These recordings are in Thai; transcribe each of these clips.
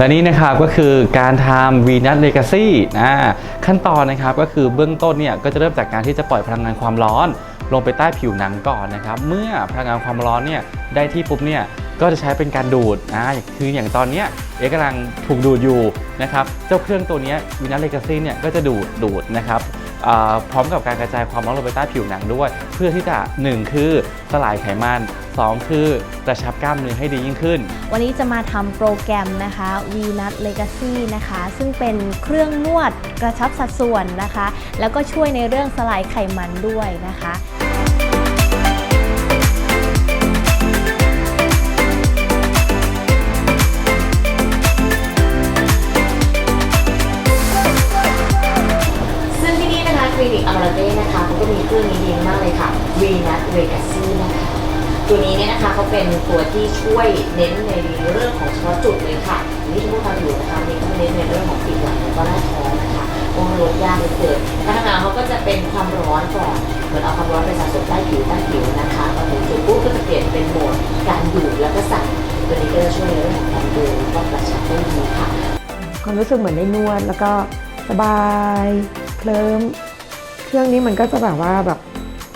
และนี่นะครับก็คือการทำ Venus Legacy นะขั้นตอนนะครับก็คือเบื้องต้นเนี่ยก็จะเริ่มจากการที่จะปล่อยพลังงานความร้อน ลงไปใต้ผิวหนังก่อนนะครับ เมื่อพลังงานความร้อนเนี่ยได้ที่ปุ๊บเนี่ยก็จะใช้เป็นการดูดนะคืออย่างตอนเนี้ยเอกกำลังถูกดูดอยู่นะครับ เจ้าเครื่องตัวนี้ Venus Legacy เนี่ยก็จะดูดดูดนะครับ พร้อมกับการกระจายความร้อนลงไปใต้ผิวหนังด้วย เพื่อที่จะ 1 คือสลายไขมัน 2 คือกระชับกล้ามเนื้อให้ดียิ่งขึ้น วันนี้จะมาทำโปรแกรมนะคะ v n u t Legacy นะคะ ซึ่งเป็นเครื่องนวดกระชับสัดส่วนนะคะ แล้วก็ช่วยในเรื่องสลายไขมันด้วยนะคะ ลินิกอัมราเต้นะคะเขาก็มีเครื่องนี้ดีมากเลยค่ะวีนัสเวกัสซี่นะคะตัวนี้เนี่ยนะคะเขาเป็นตัวที่ช่วยเน้นในเรื่องของเฉพาะจุดเลยค่ะนี่ที่พวกเราอยู่นะคะนี่ก็เน้นในเรื่องของปีกหลังแล้วก็หน้าท้องนะคะโอ้ลดยากเลยเกิดการทำงานเขาก็จะเป็นความร้อนก่อนเหมือนเอาความร้อนไปสะสมใต้ผิวใต้ผิวนะคะพอถึงจุดปุ๊บก็จะเปลี่ยนเป็นโหมดการดูดแล้วก็สั่นตัวนี้ก็จะช่วยในเรื่องของการดูดแล้วก็กระชับได้ดีค่ะความรู้สึกเหมือนได้นวดแล้วก็สบายเคลิ้ม เครื่องนี้มันก็จะแบบว่าแบบ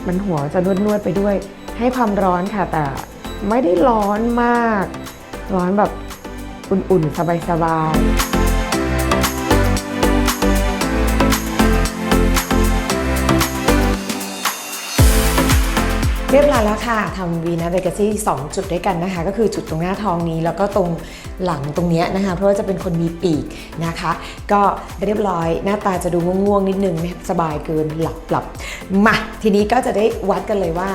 มันหัวจะนวดนวดๆไปด้วย ให้ความร้อนค่ะแต่ไม่ได้ร้อนมาก ร้อนแบบอุ่นๆ สบายๆ เรียบร้อยแล้วค่ะทำวีนะเบเกซี่สองจุดด้วยกันนะคะ ก็คือจุดตรงหน้าท้องนี้ แล้วก็ตรงหลังตรงนี้นะคะ เพราะว่าจะเป็นคนมีปีกนะคะ ก็เรียบร้อยหน้าตาจะดูง่วงๆนิดนึงไม่สบายเกินหลับหลับมาทีนี้ก็จะได้วัดกันเลยว่า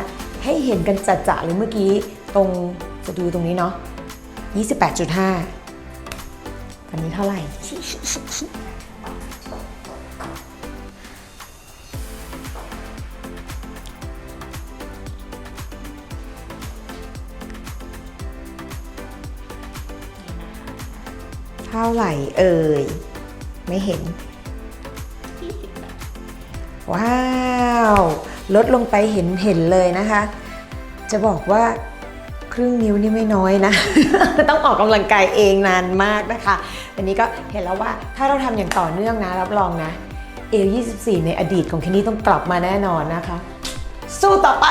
ให้เห็นกันจัดๆเลยเมื่อกี้ตรงจะดูตรงนี้เนาะ28.5ตอนนี้เท่าไหร่ เท่าไหร่เอ่ย ไม่เห็น ว้าว ลดลงไปเห็นเห็นเลยนะคะ จะบอกว่าครึ่งนิ้วนี่ไม่น้อยนะ ต้องออกกำลังกายเองนานมากนะคะ อันนี้ก็เห็นแล้วว่าถ้าเราทำอย่างต่อเนื่องนะ รับรองนะเอล24 ในอดีตของเคนนี่ต้องกลับมาแน่นอนนะคะ สู้ต่อไป